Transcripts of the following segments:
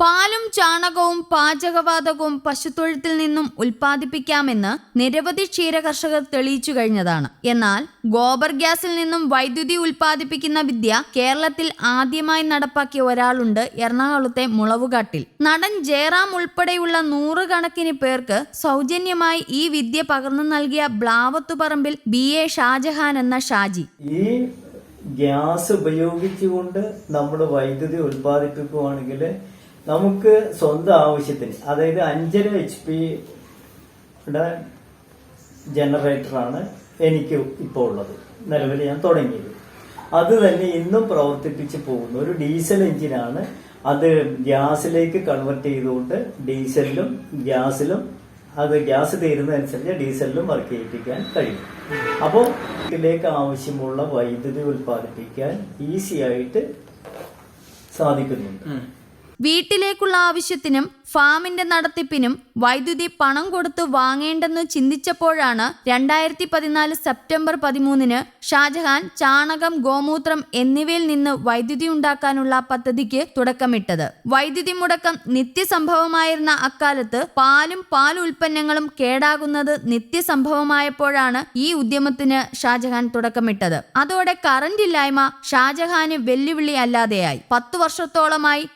പാലും ചാണകവും പാചകവാതകവും പശുത്തൊഴുത്തിൽ നിന്നും ഉൽപ്പാദിപ്പിക്കാമെന്ന് നിരവധി ക്ഷീരകർഷകർ തെളിയിച്ചു കഴിഞ്ഞതാണ്. എന്നാൽ ഗോബർ ഗ്യാസിൽ നിന്നും വൈദ്യുതി ഉൽപ്പാദിപ്പിക്കുന്ന വിദ്യ കേരളത്തിൽ ആദ്യമായി നടപ്പാക്കിയ ഒരാളുണ്ട് എറണാകുളത്തെ മുളവുകാട്ടിൽ. നടൻ ജയറാം ഉൾപ്പെടെയുള്ള നൂറുകണക്കിന് പേർക്ക് സൗജന്യമായി ഈ വിദ്യ പകർന്നു നൽകിയ ബ്ലാവത്തുപറമ്പിൽ ബി എ ഷാജഹാൻ എന്ന ഷാജി. ഈ ഗ്യാസ് ഉപയോഗിച്ചുകൊണ്ട് നമ്മൾ വൈദ്യുതി ഉൽപ്പാദിപ്പിക്കുകയാണെങ്കിൽ നമുക്ക് സ്വന്തം ആവശ്യത്തിന് അതായത് അഞ്ചര എച്ച് പിയുടെ ജനറേറ്ററാണ് എനിക്ക് ഇപ്പോൾ ഉള്ളത്. നിലവിൽ ഞാൻ തുടങ്ങിയത്. അത് തന്നെ ഇന്നും പ്രവർത്തിപ്പിച്ച് പോകുന്ന ഒരു ഡീസൽ എഞ്ചിനാണ് അത് ഗ്യാസിലേക്ക് കൺവെർട്ട് ചെയ്തുകൊണ്ട് ഡീസലിലും ഗ്യാസിലും അത് ഗ്യാസ് തീരുന്നതനുസരിച്ച് ഡീസലിലും വർക്ക് ചെയ്യിപ്പിക്കാൻ കഴിയും. അപ്പോൾ ഇതിലേക്ക് ആവശ്യമുള്ള വൈദ്യുതി ഉൽപ്പാദിപ്പിക്കാൻ ഈസി ആയിട്ട് സാധിക്കുന്നുണ്ട്. വീട്ടിലേക്കുള്ള ആവശ്യത്തിനും ഫാമിന്റെ നടത്തിപ്പിനും വൈദ്യുതി പണം കൊടുത്ത് വാങ്ങേണ്ടെന്ന് ചിന്തിച്ചപ്പോഴാണ് രണ്ടായിരത്തി പതിനാല് സെപ്റ്റംബർ പതിമൂന്നിന് ഷാജഹാൻ ചാണകം ഗോമൂത്രം എന്നിവയിൽ നിന്ന് വൈദ്യുതി ഉണ്ടാക്കാനുള്ള പദ്ധതിക്ക് തുടക്കമിട്ടത്. വൈദ്യുതി മുടക്കം നിത്യസംഭവമായിരുന്ന അക്കാലത്ത് പാലും പാൽ ഉൽപ്പന്നങ്ങളും കേടാകുന്നത് നിത്യസംഭവമായപ്പോഴാണ് ഈ ഉദ്യമത്തിന് ഷാജഹാൻ തുടക്കമിട്ടത്. അതോടെ കറന്റ് ഇല്ലായ്മ ഷാജഹാന് വെല്ലുവിളി അല്ലാതെയായി പത്തു വർഷത്തോളമായി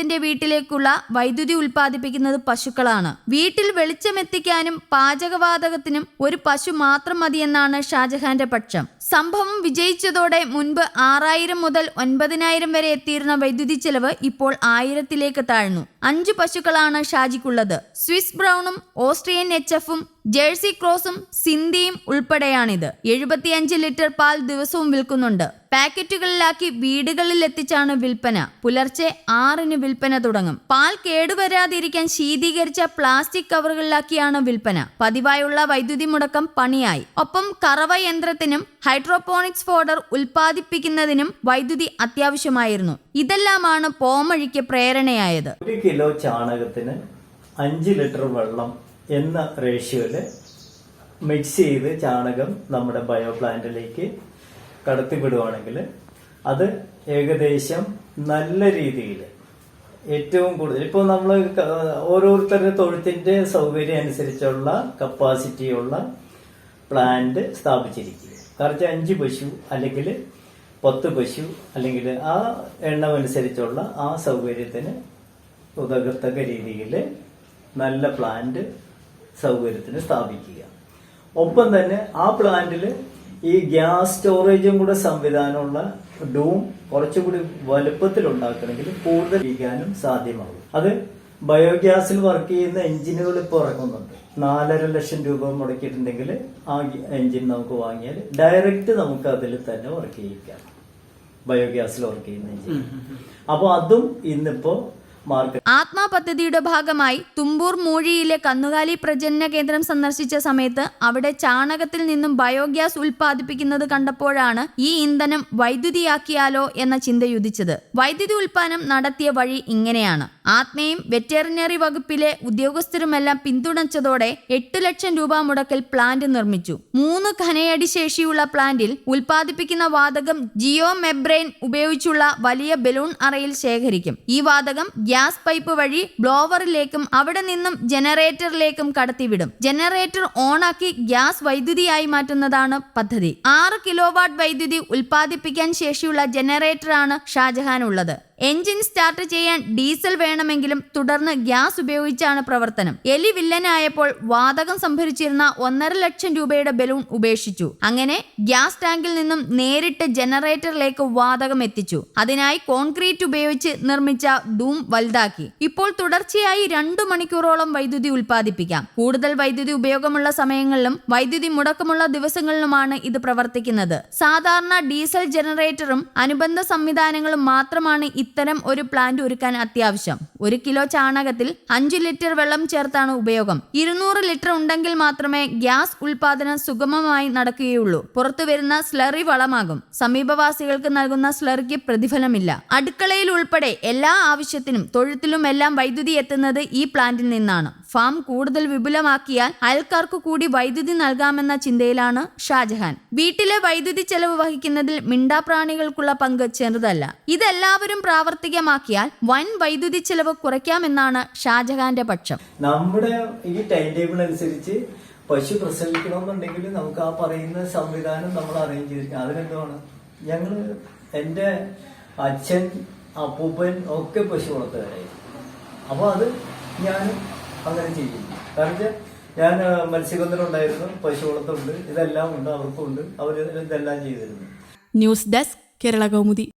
ഇദ്ദേഹത്തിന്റെ വീട്ടിലേക്കുള്ള വൈദ്യുതി ഉൽപ്പാദിപ്പിക്കുന്നത് പശുക്കളാണ്. വീട്ടിൽ വെളിച്ചമെത്തിക്കാനും പാചകവാതകത്തിനും ഒരു പശു മാത്രം മതിയെന്നാണ് ഷാജഹാന്റെ പക്ഷം. സംഭവം വിജയിച്ചതോടെ മുൻപ് ആറായിരം മുതൽ ഒൻപതിനായിരം വരെ എത്തിയിരുന്ന വൈദ്യുതി ചെലവ് ഇപ്പോൾ ആയിരത്തിലേക്ക് താഴ്ന്നു. അഞ്ച് പശുക്കളാണ് ഷാജിക്കുള്ളത്. സ്വിസ് ബ്രൗണും ഓസ്ട്രിയൻ എച്ച് എഫും ജേഴ്സി ക്രോസും സിന്ധിയും ഉൾപ്പെടെയാണിത്. എഴുപത്തിയഞ്ച് ലിറ്റർ പാൽ ദിവസവും വിൽക്കുന്നുണ്ട്. പാക്കറ്റുകളിലാക്കി വീടുകളിൽ എത്തിച്ചാണ് വിൽപ്പന. പുലർച്ചെ ആറിന് വിൽപ്പന തുടങ്ങും. പാൽ കേടുവരാതിരിക്കാൻ ശീതീകരിച്ച പ്ലാസ്റ്റിക് കവറുകളിലാക്കിയാണ് വിൽപ്പന. പതിവായുള്ള വൈദ്യുതി മുടക്കം പണിയായി. ഒപ്പം കറവ യന്ത്രത്തിനും ഹൈഡ്രോപോണിക്സ് ഫോഡർ ഉൽപ്പാദിപ്പിക്കുന്നതിനും വൈദ്യുതി അത്യാവശ്യമായിരുന്നു. ഇതെല്ലാമാണ് പോമഴിക്ക് പ്രേരണയായത്. ഒരു കിലോ ചാണകത്തിന് അഞ്ച് ലിറ്റർ വെള്ളം എന്ന റേഷ്യോയിൽ മിക്സ് ചെയ്ത് ചാണകം നമ്മുടെ ബയോ പ്ലാന്റിലേക്ക് കടത്തിവിടുവാണെങ്കിൽ അത് ഏകദേശം നല്ല രീതിയിൽ ഏറ്റവും കൂടുതൽ ഇപ്പോൾ നമ്മൾ ഓരോരുത്തരുടെ തൊഴുത്തിന്റെ സൗകര്യം അനുസരിച്ചുള്ള കപ്പാസിറ്റിയുള്ള പ്ലാന്റ് സ്ഥാപിച്ചിരിക്കുക കാരണം അഞ്ച് പശു അല്ലെങ്കിൽ പത്ത് പശു അല്ലെങ്കിൽ ആ എണ്ണം അനുസരിച്ചുള്ള ആ സൗകര്യത്തിന് ഉതകത്തക്ക രീതിയിൽ നല്ല പ്ലാന്റ് സൗകര്യത്തിന് സ്ഥാപിക്കുക. ഒപ്പം തന്നെ ആ പ്ലാന്റിൽ ഈ ഗ്യാസ് സ്റ്റോറേജും കൂടെ സംവിധാനമുള്ള ഡൂം കുറച്ചുകൂടി വലുപ്പത്തിൽ ഉണ്ടാക്കണമെങ്കിൽ കൂടുതൽ ഇരിക്കാനും സാധ്യമാകും. അത് ബയോഗ്യാസിൽ വർക്ക് ചെയ്യുന്ന എഞ്ചിനുകൾ ഇപ്പോൾ ഇറങ്ങുന്നുണ്ട്. നാലര ലക്ഷം രൂപ മുടക്കിയിട്ടുണ്ടെങ്കിൽ ആ എഞ്ചിൻ നമുക്ക് വാങ്ങിയാൽ ഡയറക്റ്റ് നമുക്ക് അതിൽ തന്നെ വർക്ക് ചെയ്യിക്കാം. ബയോഗ്യാസിൽ വർക്ക് ചെയ്യുന്ന എഞ്ചിൻ അപ്പോൾ അതും ഇന്നിപ്പോ മാർക്കറ്റ് ആത്മാ പദ്ധതിയുടെ ഭാഗമായി തുമ്പൂർ മൂഴിയിലെ കന്നുകാലി പ്രജനന കേന്ദ്രം സന്ദർശിച്ച സമയത്ത് അവിടെ ചാണകത്തിൽ നിന്നും ബയോഗ്യാസ് ഉൽപ്പാദിപ്പിക്കുന്നത് കണ്ടപ്പോഴാണ് ഈ ഇന്ധനം വൈദ്യുതിയാക്കിയാലോ എന്ന ചിന്തയുദിച്ചത് വൈദ്യുതി ഉൽപ്പാദനം നടത്തിയ വഴി ഇങ്ങനെയാണ്. ആത്മയും വെറ്ററിനറി വകുപ്പിലെ ഉദ്യോഗസ്ഥരുമെല്ലാം പിന്തുണച്ചതോടെ എട്ട് ലക്ഷം രൂപ മുടക്കിൽ പ്ലാന്റ് നിർമ്മിച്ചു. മൂന്ന് ഖനയടി ശേഷിയുള്ള പ്ലാന്റിൽ ഉൽപ്പാദിപ്പിക്കുന്ന വാതകം ജിയോ മെബ്രെയിൻ ഉപയോഗിച്ചുള്ള വലിയ ബലൂൺ അറയിൽ ശേഖരിക്കും. ഈ വാതകം ഗ്യാസ് പൈപ്പ് വഴി ബ്ലോവറിലേക്കും അവിടെ നിന്നും ജനറേറ്ററിലേക്കും കടത്തിവിടും. ജനറേറ്റർ ഓണാക്കി ഗ്യാസ് വൈദ്യുതിയായി മാറ്റുന്നതാണ് പദ്ധതി. ആറ് കിലോവാട്ട് വൈദ്യുതി ഉൽപ്പാദിപ്പിക്കാൻ ശേഷിയുള്ള ജനറേറ്ററാണ് ഷാജഹാൻ ഉള്ളത്. എഞ്ചിൻ സ്റ്റാർട്ട് ചെയ്യാൻ ഡീസൽ വേണമെങ്കിലും തുടർന്ന് ഗ്യാസ് ഉപയോഗിച്ചാണ് പ്രവർത്തനം. എലി വില്ലനായപ്പോൾ വാതകം സംഭരിച്ചിരുന്ന ഒന്നര ലക്ഷം രൂപയുടെ ബലൂൺ ഉപേക്ഷിച്ചു. അങ്ങനെ ഗ്യാസ് ടാങ്കിൽ നിന്നും നേരിട്ട് ജനറേറ്ററിലേക്ക് വാതകം എത്തിച്ചു. അതിനായി കോൺക്രീറ്റ് ഉപയോഗിച്ച് നിർമ്മിച്ച ധൂം വലുതാക്കി. ഇപ്പോൾ തുടർച്ചയായി രണ്ടു മണിക്കൂറോളം വൈദ്യുതി ഉൽപ്പാദിപ്പിക്കാം. കൂടുതൽ വൈദ്യുതി ഉപയോഗമുള്ള സമയങ്ങളിലും വൈദ്യുതി മുടക്കമുള്ള ദിവസങ്ങളിലുമാണ് ഇത് പ്രവർത്തിക്കുന്നത്. സാധാരണ ഡീസൽ ജനറേറ്ററും അനുബന്ധ സംവിധാനങ്ങളും മാത്രമാണ് ഇത്തരം ഒരു പ്ലാന്റ് ഒരുക്കാൻ അത്യാവശ്യം. ഒരു കിലോ ചാണകത്തിൽ അഞ്ചു ലിറ്റർ വെള്ളം ചേർത്താണ് ഉപയോഗം. ഇരുന്നൂറ് ലിറ്റർ ഉണ്ടെങ്കിൽ മാത്രമേ ഗ്യാസ് ഉൽപാദനം സുഗമമായി നടക്കുകയുള്ളൂ. പുറത്തു വരുന്ന സ്ലറി വളമാകും. സമീപവാസികൾക്ക് നൽകുന്ന സ്ലറിക്ക് പ്രതിഫലമില്ല. അടുക്കളയിൽ ഉൾപ്പെടെ എല്ലാ ആവശ്യത്തിനും തൊഴുത്തിലും എല്ലാം വൈദ്യുതി എത്തുന്നത് ഈ പ്ലാന്റിൽ നിന്നാണ്. ഫാം കൂടുതൽ വിപുലമാക്കിയാൽ അയൽക്കാർക്ക് കൂടി വൈദ്യുതി നൽകാമെന്ന ചിന്തയിലാണ് ഷാജഹാൻ. വീട്ടിലെ വൈദ്യുതി ചെലവ് വഹിക്കുന്നതിൽ മിണ്ടാപ്രാണികൾക്കുള്ള പങ്ക് ചെറുതല്ല. ഇതെല്ലാവരും പ്രാ പ്രാവർത്തികമാക്കിയാൽ വൻ വൈദ്യുതി ചെലവ് കുറയ്ക്കാമെന്നാണ് ഷാജഹാന്റെ പക്ഷം. നമ്മുടെ ഈ ടൈം ടേബിൾ അനുസരിച്ച് പശു പ്രസവിക്കണമെന്നുണ്ടെങ്കിൽ നമുക്ക് ആ പറയുന്ന സംവിധാനം നമ്മൾ അറേഞ്ച് ചെയ്തിരിക്കണം. അതിനെന്താണ് ഞങ്ങൾ എന്റെ അച്ഛൻ അപ്പൂപ്പൻ ഒക്കെ പശു വളർത്തുകാരായി. അപ്പൊ അത് ഞാൻ അങ്ങനെ ചെയ്യും. കാരണം ഞാൻ മത്സ്യബന്ധനം ഉണ്ടായിരുന്നു പശു വളർത്തുണ്ട്. ഇതെല്ലാം ഉണ്ട്. അവർക്കുണ്ട് അവർ ഇതെല്ലാം ചെയ്തിരുന്നു. News desk Kerala Kaumudi.